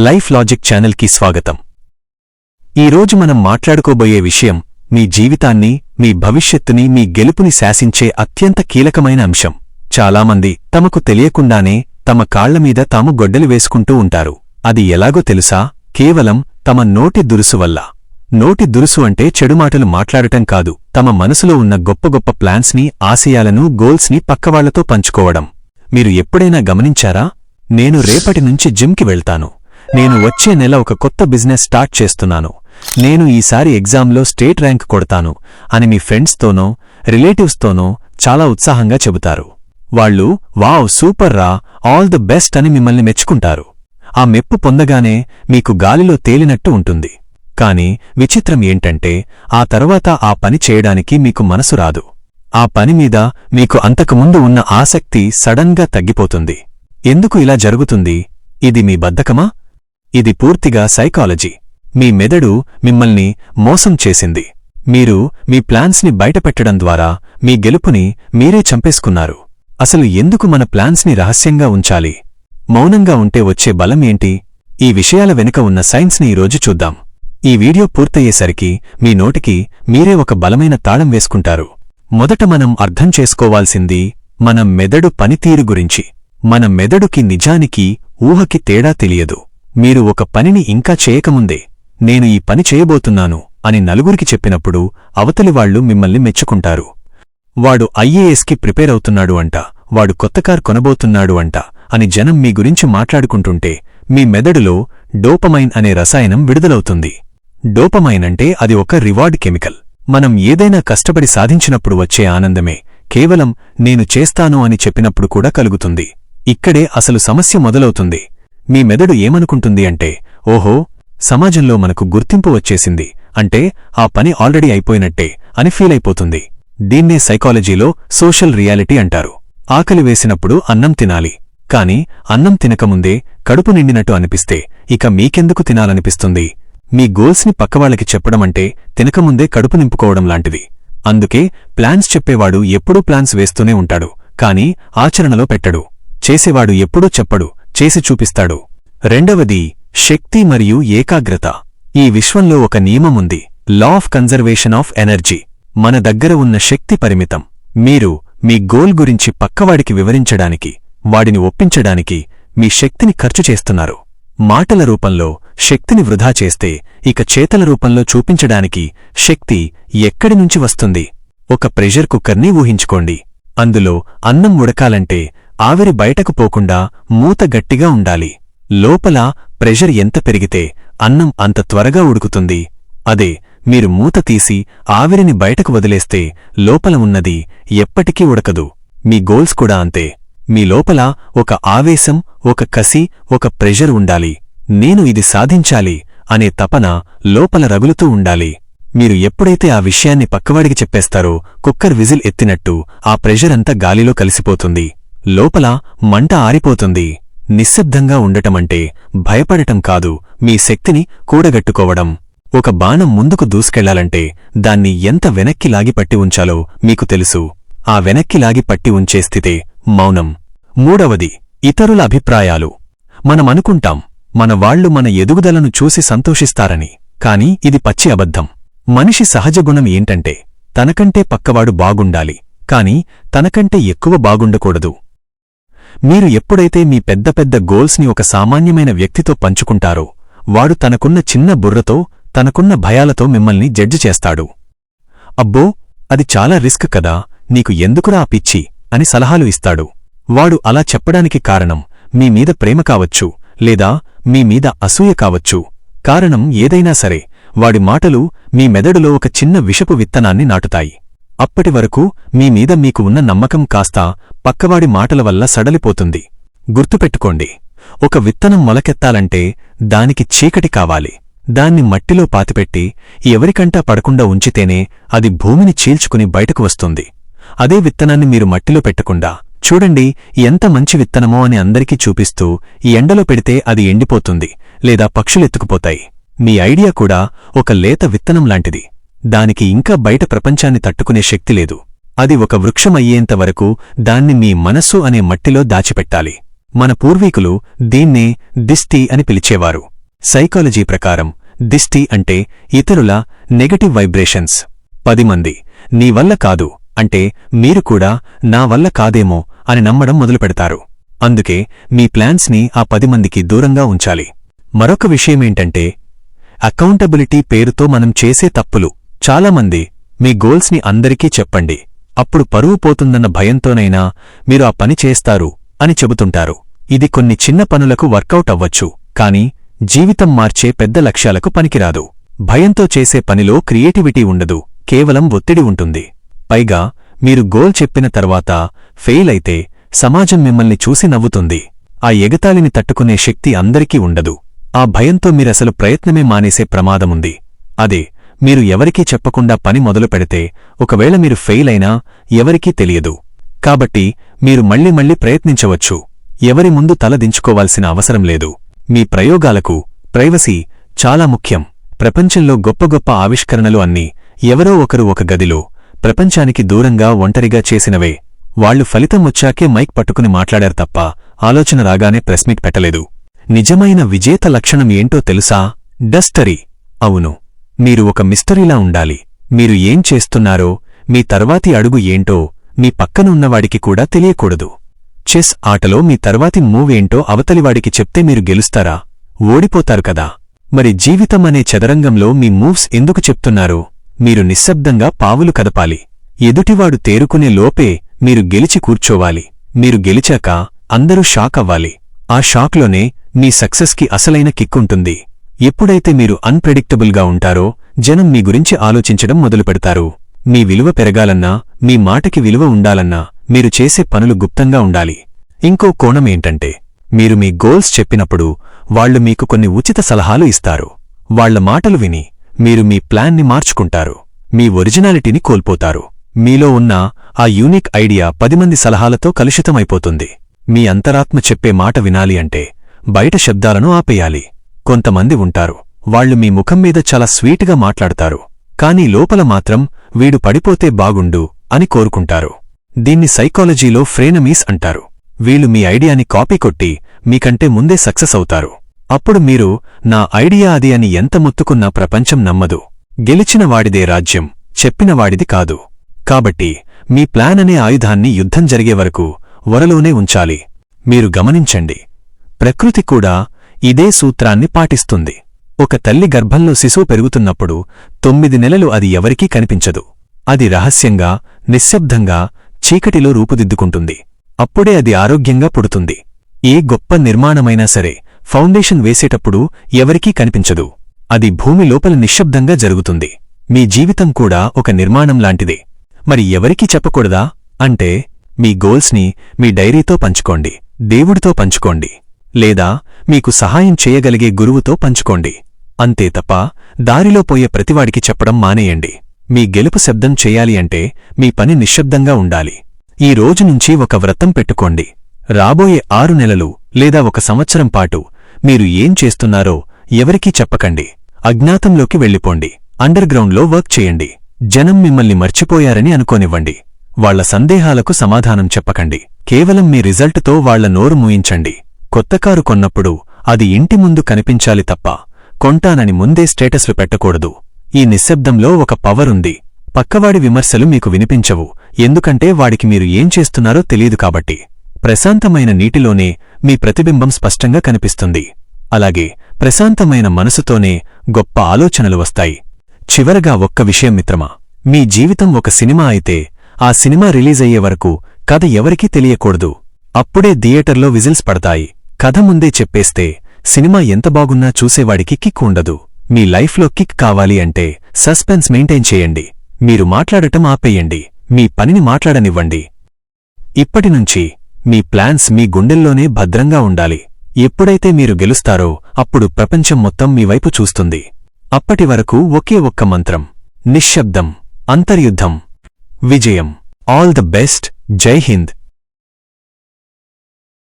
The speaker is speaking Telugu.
లైఫ్ లాజిక్ ఛానల్కి స్వాగతం. ఈరోజు మనం మాట్లాడుకోబోయే విషయం మీ జీవితాన్ని మీ భవిష్యత్తుని మీ గెలుపుని శాసించే అత్యంత కీలకమైన అంశం. చాలామంది తమకు తెలియకుండానే తమ కాళ్ళమీద తాము గొడ్డలి వేసుకుంటూ ఉంటారు. అది ఎలాగో తెలుసా? కేవలం తమ నోటి దురుసు వల్ల. నోటి దురుసు అంటే చెడు మాటలు మాట్లాడటం కాదు. తమ మనసులో ఉన్న గొప్ప గొప్ప ప్లాన్స్ని ఆశయాలను గోల్స్ని పక్కవాళ్ళతో పంచుకోవడం. మీరు ఎప్పుడైనా గమనించారా? నేను రేపటి నుంచి జిమ్కి వెళ్తాను. నేను వచ్చే నెల ఒక కొత్త బిజినెస్ స్టార్ట్ చేస్తున్నాను. నేను ఈసారి ఎగ్జామ్లో స్టేట్ ర్యాంక్ కొడతాను అని మీ ఫ్రెండ్స్తోనో రిలేటివ్స్తోనో చాలా ఉత్సాహంగా చెబుతారు. వాళ్ళు వావ్ సూపర్ రా ఆల్ ది బెస్ట్ అని మిమ్మల్ని మెచ్చుకుంటారు. ఆ మెప్పు పొందగానే మీకు గాలిలో తేలినట్టు ఉంటుంది. కాని విచిత్రం ఏంటంటే ఆ తర్వాత ఆ పని చేయడానికి మీకు మనసు రాదు. ఆ పని మీద మీకు అంతకుముందు ఉన్న ఆసక్తి సడన్గా తగ్గిపోతుంది. ఎందుకు ఇలా జరుగుతుంది? ఇది మీ బద్ధకమా? ఇది పూర్తిగా సైకాలజీ. మీ మెదడు మిమ్మల్ని మోసం చేసింది. మీరు మీ ప్లాన్స్ని బయటపెట్టడం ద్వారా మీ గెలుపుని మీరే చంపేసుకున్నారు. అసలు ఎందుకు మన ప్లాన్స్ని రహస్యంగా ఉంచాలి? మౌనంగా ఉంటే వచ్చే బలం ఏంటి? ఈ విషయాల వెనుక ఉన్న సైన్స్ని ఈరోజు చూద్దాం. ఈ వీడియో పూర్తయ్యేసరికి మీ నోటికి మీరే ఒక బలమైన తాళం వేసుకుంటారు. మొదట మనం అర్థం చేసుకోవాల్సింది మన మెదడు పనితీరు గురించి. మన మెదడుకి నిజానికి ఊహకి తేడా తెలియదు. మీరు ఒక పనిని ఇంకా చేయకముందే నేను ఈ పని చేయబోతున్నాను అని నలుగురికి చెప్పినప్పుడు అవతలివాళ్ళు మిమ్మల్ని మెచ్చుకుంటారు. వాడు ఐఏఎస్కి ప్రిపేర్ అవుతున్నాడు అంట వాడు కొత్త కార్ కొనబోతున్నాడు అంట అని జనం మీ గురించి మాట్లాడుకుంటుంటే మీ మెదడులో డోపమైన్ అనే రసాయనం విడుదలవుతుంది. డోపమైన్ అంటే అది ఒక రివార్డ్ కెమికల్. మనం ఏదైనా కష్టపడి సాధించినప్పుడు వచ్చే ఆనందమే కేవలం నేను చేస్తాను అని చెప్పినప్పుడు కూడా కలుగుతుంది. ఇక్కడే అసలు సమస్య మొదలవుతుంది. మీ మెదడు ఏమనుకుంటుంది అంటే ఓహో సమాజంలో మనకు గుర్తింపు వచ్చేసింది. అంటే ఆ పని ఆల్రెడీ అయిపోయినట్టే అని ఫీల్ అయిపోతుంది. దీన్నే సైకాలజీలో సోషల్ రియాలిటీ అంటారు. ఆకలి వేసినప్పుడు అన్నం తినాలి. కాని అన్నం తినకముందే కడుపు నిండినట్టు అనిపిస్తే ఇక మీకెందుకు తినాలనిపిస్తుంది? మీ గోల్స్ని పక్కవాళ్ళకి చెప్పడమంటే తినకముందే కడుపు నింపుకోవడం లాంటిది. అందుకే ప్లాన్స్ చెప్పేవాడు ఎప్పుడూ ప్లాన్స్ వేస్తూనే ఉంటాడు. కాని ఆచరణలో పెట్టడు. చేసేవాడు ఎప్పుడూ చెప్పడు. చేసి చూపిస్తాడు. రెండవది శక్తి మరియు ఏకాగ్రత. ఈ విశ్వంలో ఒక నియమముంది law of conservation of energy మన దగ్గర ఉన్న శక్తి పరిమితం. మీరు మీ గోల్ గురించి పక్కవాడికి వివరించడానికి వాడిని ఒప్పించడానికి మీ శక్తిని ఖర్చు చేస్తున్నారు. మాటల రూపంలో శక్తిని వృధా చేస్తే ఇక చేతల రూపంలో చూపించడానికి శక్తి ఎక్కడి నుంచి వస్తుంది? ఒక ప్రెషర్ కుక్కర్ని ఊహించుకోండి. అందులో అన్నం ఉడకాలంటే ఆవిరి బయటకు పోకుండా మూత గట్టిగా ఉండాలి. లోపల ప్రెషర్ ఎంత పెరిగితే అన్నం అంత త్వరగా ఉడుకుతుంది. అదే మీరు మూత తీసి ఆవిరిని బయటకు వదిలేస్తే లోపల ఉన్నది ఎప్పటికీ ఉడకదు. మీ గోల్స్ కూడా అంతే. మీ లోపల ఒక ఆవేశం ఒక కసి ఒక ప్రెషర్ ఉండాలి. నేను ఇది సాధించాలి అనే తపన లోపల రగులుతూ ఉండాలి. మీరు ఎప్పుడైతే ఆ విషయాన్ని పక్కవాడికి చెప్పేస్తారో కుక్కర్ విజిల్ ఎత్తినట్టు ఆ ప్రెషర్ అంతా గాలిలో కలిసిపోతుంది. లోపల మంట ఆరిపోతుంది. నిశ్శబ్దంగా ఉండటమంటే భయపడటం కాదు మీ శక్తిని కూడగట్టుకోవడం. ఒక బాణం ముందుకు దూసుకెళ్ళాలంటే దాన్ని ఎంత వెనక్కి లాగి పట్టి ఉంచాలో మీకు తెలుసు. ఆ వెనక్కి లాగి పట్టి ఉంచే స్థితే మౌనం. మూడవది ఇతరుల అభిప్రాయాలు. మనమనుకుంటాం మన వాళ్ళు మన ఎదుగుదలను చూసి సంతోషిస్తారని కాని ఇది పచ్చి అబద్ధం. మనిషి సహజగుణం ఏంటంటే తనకంటే పక్కవాడు బాగుండాలి కాని తనకంటే ఎక్కువ బాగుండకూడదు. మీరు ఎప్పుడైతే మీ పెద్ద పెద్ద గోల్స్ని ఒక సామాన్యమైన వ్యక్తితో పంచుకుంటారో వాడు తనకున్న చిన్న బుర్రతో తనకున్న భయాలతో మిమ్మల్ని జడ్జి చేస్తాడు. అబ్బో అది చాలా రిస్క్ కదా నీకు ఎందుకురా ఆ పిచ్చి అని సలహాలు ఇస్తాడు. వాడు అలా చెప్పడానికి కారణం మీమీద ప్రేమ కావచ్చు లేదా మీమీద అసూయ కావచ్చు. కారణం ఏదైనా సరే వాడి మాటలు మీ మెదడులో ఒక చిన్న విషపు విత్తనాన్ని నాటుతాయి. అప్పటివరకు మీమీద మీకు ఉన్న నమ్మకం కాస్త పక్కవాడి మాటల వల్ల సడలిపోతుంది. గుర్తుపెట్టుకోండి ఒక విత్తనం మొలకెత్తాలంటే దానికి చీకటి కావాలి. దాన్ని మట్టిలో పాతిపెట్టి ఎవరికంటా పడకుండా ఉంచితేనే అది భూమిని చీల్చుకుని బయటకు వస్తుంది. అదే విత్తనాన్ని మీరు మట్టిలో పెట్టకుండా చూడండి ఎంత మంచి విత్తనమో అని అందరికీ చూపిస్తూ ఈ ఎండలో పెడితే అది ఎండిపోతుంది లేదా పక్షులెత్తుకుపోతాయి మీ ఐడియా కూడా ఒక లేత విత్తనం లాంటిది. దానికి ఇంకా బయట ప్రపంచాన్ని తట్టుకునే శక్తి లేదు. అది ఒక వృక్షమయ్యేంతవరకు దాన్ని మీ మనస్సు అనే మట్టిలో దాచిపెట్టాలి. మన పూర్వీకులు దీన్నే దిష్టి అని పిలిచేవారు. సైకాలజీ ప్రకారం దిష్టి అంటే ఇతరుల నెగటివ్ వైబ్రేషన్స్. పది మంది నీ వల్ల కాదు అంటే మీరు కూడా నా వల్ల కాదేమో అని నమ్మడం మొదలుపెడతారు. అందుకే మీ ప్లాన్స్ని ఆ పది మందికి దూరంగా ఉంచాలి. మరొక విషయమేంటంటే అకౌంటబిలిటీ పేరుతో మనం చేసే తప్పులు. చాలామంది మీ గోల్స్ని అందరికీ చెప్పండి. అప్పుడు పరువు పోతుందన్న భయంతోనైనా మీరు ఆ పని చేస్తారు అని చెబుతుంటారు. ఇది కొన్ని చిన్న పనులకు వర్కౌట్ అవ్వచ్చు కాని జీవితం మార్చే పెద్ద లక్ష్యాలకు పనికిరాదు. భయంతో చేసే పనిలో క్రియేటివిటీ ఉండదు కేవలం ఒత్తిడి ఉంటుంది. పైగా మీరు గోల్ చెప్పిన తర్వాత ఫెయిల్ అయితే సమాజం మిమ్మల్ని చూసి నవ్వుతుంది. ఆ ఎగతాళిని తట్టుకునే శక్తి అందరికీ ఉండదు. ఆ భయంతో మీరసలు ప్రయత్నమే మానేసే ప్రమాదముంది. అదే మీరు ఎవరికీ చెప్పకుండా పని మొదలు పెడితే ఒకవేళ మీరు ఫెయిల్ అయినా ఎవరికీ తెలియదు. కాబట్టి మీరు మళ్ళీ మళ్ళీ ప్రయత్నించవచ్చు. ఎవరి ముందు తల దించుకోవాల్సిన అవసరం లేదు. మీ ప్రయోగాలకు ప్రైవసీ చాలా ముఖ్యం. ప్రపంచంలో గొప్ప గొప్ప ఆవిష్కరణలు అన్నీ ఎవరో ఒకరు ఒక గదిలో ప్రపంచానికి దూరంగా ఒంటరిగా చేసినవే. వాళ్ళు ఫలితం వచ్చాకే మైక్ పట్టుకుని మాట్లాడారు తప్ప ఆలోచన రాగానే ప్రెస్మీట్ పెట్టలేదు. నిజమైన విజేత లక్షణం ఏంటో తెలుసా? డస్టరీ. అవును. మీరు ఒక మిస్టరీలా ఉండాలి. మీరు ఏం చేస్తున్నారో మీ తర్వాతి అడుగు ఏంటో మీ పక్కనున్నవాడికి కూడా తెలియకూడదు. చెస్ ఆటలో మీ తర్వాతి మూవ్ ఏంటో అవతలివాడికి చెప్తే మీరు గెలుస్తారా? ఓడిపోతారు కదా. మరి జీవితం అనే చదరంగంలో మీ మూవ్స్ ఎందుకు చెప్తున్నారో? మీరు నిశ్శబ్దంగా పావులు కదపాలి. ఎదుటివాడు తేరుకునే లోపే మీరు గెలిచి కూర్చోవాలి. మీరు గెలిచాక అందరూ షాక్ అవ్వాలి ఆ షాక్లోనే మీ సక్సెస్కి అసలైన కిక్కుంటుంది. ఎప్పుడైతే మీరు అన్ప్రెడిక్టబుల్గా ఉంటారో జనం మీ గురించి ఆలోచించడం మొదలుపెడతారు మీ విలువ పెరగాలన్నా మీ మాటకి విలువ ఉండాలన్నా మీరు చేసే పనులు గుప్తంగా ఉండాలి. ఇంకో కోణమేంటంటే మీరు మీ గోల్స్ చెప్పినప్పుడు వాళ్ళు మీకు కొన్ని ఉచిత సలహాలు ఇస్తారు. వాళ్ళ మాటలు విని మీరు మీ ప్లాన్ని మార్చుకుంటారు. మీ ఒరిజినాలిటీని కోల్పోతారు. మీలో ఉన్న ఆ యూనిక్ ఐడియా పది మంది సలహాలతో కలుషితమైపోతుంది. మీ అంతరాత్మ చెప్పే మాట వినాలి అంటే బయట శబ్దాలను ఆపేయాలి. కొంతమంది ఉంటారు. వాళ్ళు మీ ముఖం మీద చాలా స్వీట్గా మాట్లాడతారు. కానీ లోపల మాత్రం వీడు పడిపోతే బాగుండు అని కోరుకుంటారు. దీన్ని సైకాలజీలో ఫ్రేనమీస్ అంటారు. వీళ్ళు మీ ఐడియాని కాపీ కొట్టి మీకంటే ముందే సక్సెస్ అవుతారు. అప్పుడు మీరు నా ఐడియా అది అని ఎంత ముత్తుకున్నా ప్రపంచం నమ్మదు. గెలిచిన వాడిదే రాజ్యం చెప్పినవాడిది కాదు. కాబట్టి మీ ప్లాన్ అనే ఆయుధాన్ని యుద్ధం జరిగే వరకు వరలోనే ఉంచాలి. మీరు గమనించండి. ప్రకృతి కూడా ఇదే సూత్రాన్ని పాటిస్తుంది. ఒక తల్లి గర్భంలో శిశువు పెరుగుతున్నప్పుడు తొమ్మిది నెలలు అది ఎవరికీ కనిపించదు. అది రహస్యంగా నిశ్శబ్దంగా చీకటిలో రూపుదిద్దుకుంటుంది. అప్పుడే అది ఆరోగ్యంగా పుడుతుంది. ఏ గొప్ప నిర్మాణమైనా సరే ఫౌండేషన్ వేసేటప్పుడు ఎవరికీ కనిపించదు. అది భూమి లోపల నిశ్శబ్దంగా జరుగుతుంది. మీ జీవితం కూడా ఒక నిర్మాణం లాంటిదే. మరి ఎవరికీ చెప్పకూడదా? అంటే మీ గోల్స్ని మీ డైరీతో పంచుకోండి. దేవుడితో పంచుకోండి. లేదా మీకు సహాయం చేయగలిగే గురువుతో పంచుకోండి. అంతే తప్ప దారిలో పోయే ప్రతివాడికి చెప్పడం మానేయండి. మీ గెలుపు శబ్దం చేయాలి అంటే మీ పని నిశ్శబ్దంగా ఉండాలి. ఈ రోజు నుంచి ఒక వ్రతం పెట్టుకోండి. రాబోయే ఆరు నెలలు లేదా ఒక సంవత్సరం పాటు మీరు ఏం చేస్తున్నారో ఎవరికీ చెప్పకండి. అజ్ఞాతంలోకి వెళ్ళిపోండి. అండర్గ్రౌండ్లో వర్క్ చేయండి. జనం మిమ్మల్ని మర్చిపోయారని అనుకోనివ్వండి. వాళ్ళ సందేహాలకు సమాధానం చెప్పకండి. కేవలం మీ రిజల్ట్తో వాళ్ళ నోరు మూయించండి. కొత్త కారు కొన్నప్పుడు అది ఇంటి ముందు కనిపించాలి తప్ప కొంటానని ముందే స్టేటస్లు పెట్టకూడదు. ఈ నిశ్శబ్దంలో ఒక పవరుంది పక్కవాడి విమర్శలు మీకు వినిపించవు. ఎందుకంటే వాడికి మీరు ఏం చేస్తున్నారో తెలియదు కాబట్టి. ప్రశాంతమైన నీటిలోనే మీ ప్రతిబింబం స్పష్టంగా కనిపిస్తుంది. అలాగే ప్రశాంతమైన మనసుతోనే గొప్ప ఆలోచనలు వస్తాయి. చివరగా ఒక్క విషయం మిత్రమా? మీ జీవితం ఒక సినిమా అయితే ఆ సినిమా రిలీజయ్యే వరకు కథ ఎవరికీ తెలియకూడదు. అప్పుడే థియేటర్లో విజిల్స్ పడతాయి. కథ ముందే చెప్పేస్తే సినిమా ఎంత బాగున్నా చూసేవాడికి కిక్ ఉండదు. మీ లైఫ్లో కిక్ కావాలి అంటే సస్పెన్స్ మెయింటైన్ చేయండి. మీరు మాట్లాడటం ఆపేయండి. మీ పనిని మాట్లాడనివ్వండి. ఇప్పటినుంచి మీ ప్లాన్స్ మీ గుండెల్లోనే భద్రంగా ఉండాలి. ఎప్పుడైతే మీరు గెలుస్తారో అప్పుడు ప్రపంచం మొత్తం మీ వైపు చూస్తుంది. అప్పటి వరకు ఒకే ఒక్క మంత్రం. నిశ్శబ్దం. అంతర్యుద్ధం. విజయం. All the best. జై హింద్.